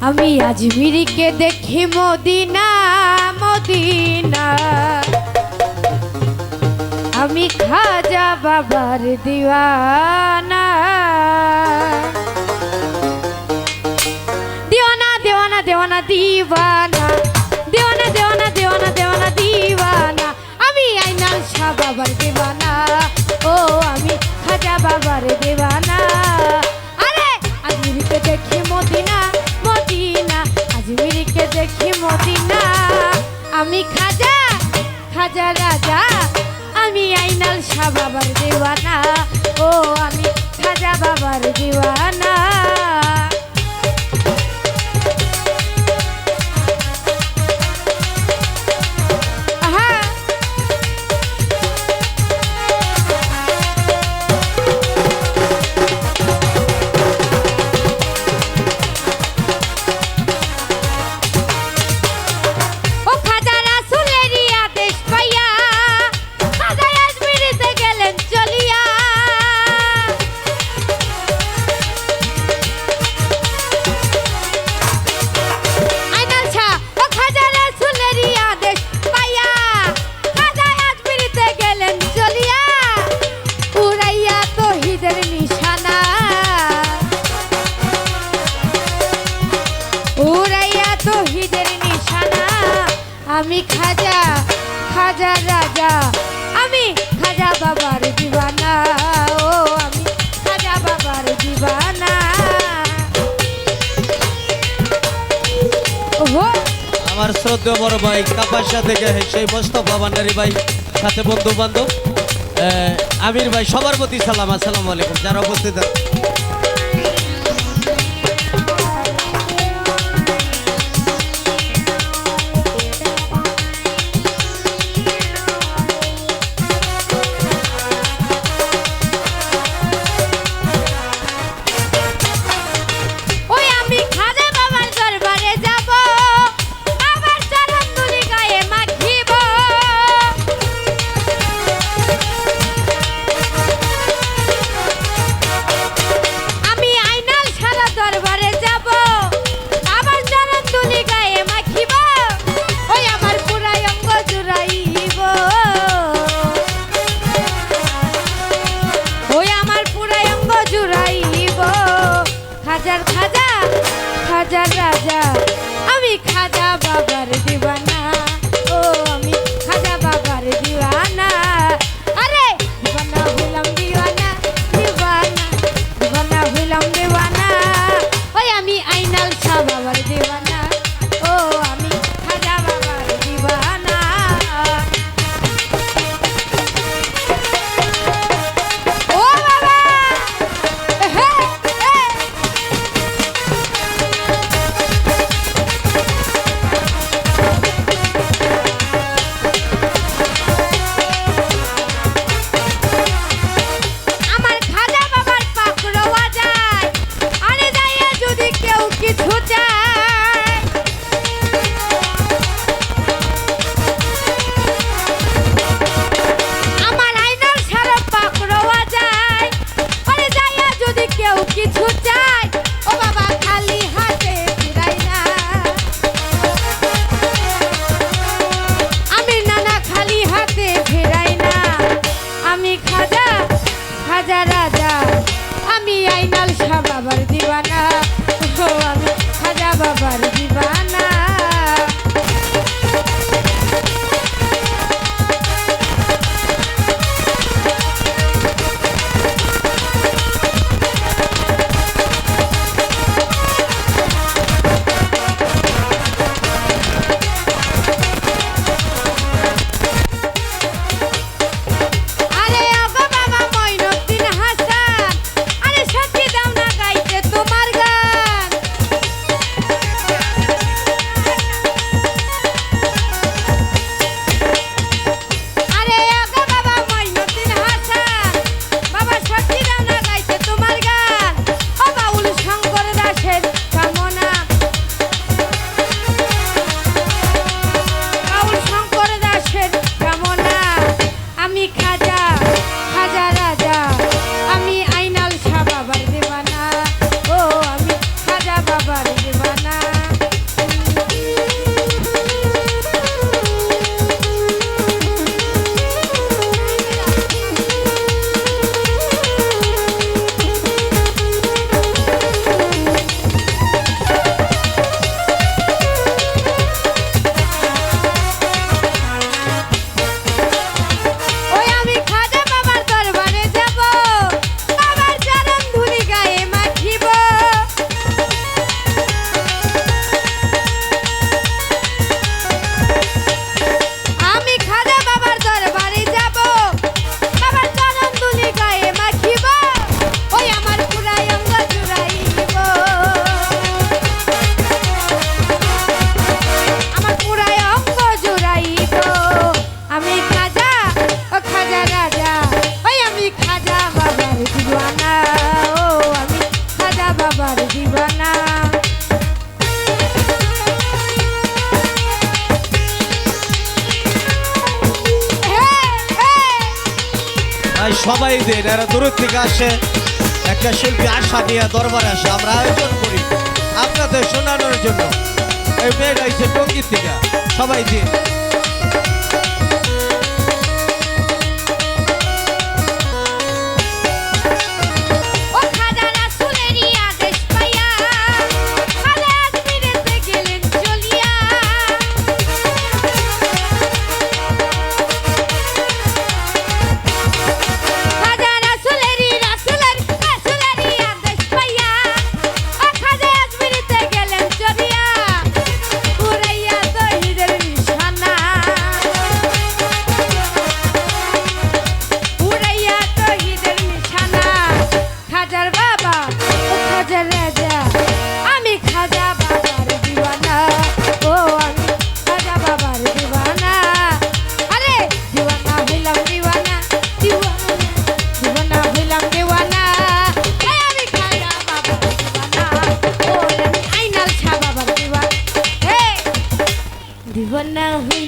আমি আজমিরিকে দেখি Medina Medina. আমি খাজা বাবার দিওয়ানা। দিওয়ানা দিওয়ানা দিওয়ানা দিওয়ানা। দিওয়ানা দিওয়ানা দিওয়ানা দিওয়ানা দিওয়ানা। আমি আইনা শাহ বাবার দিওয়ানা। ও, আমি খাজা বাবার দিওয়ানা। আরে আজমিরিকে দেখি বাবার জীবানা ও আমি খাজা বাবার জীবানা আমি খাজা খাজা রাজা, আমি খাজা বাবার দিবানা, ও আমি খাজা বাবার দিবানা। আমার শ্রদ্ধেয় বড় ভাই কাপাসা থেকে সেই মোস্তফা ভান্ডারি ভাই, সাথে বন্ধু বান্ধব আমির ভাই, সবার প্রতি সালাম, আসসালামু আলাইকুম, যারা উপস্থিত রাজা রাজা আমি খাজা। সবাই দেন, এরা দূরের থেকে আসে। একটা শিল্পী আশা নিয়ে দরবার আসে, আমরা আয়োজন করি আপনাদের শোনানোর জন্য। এই মেয়েটা এসে টঙ্গি থেকে সবাই দিন।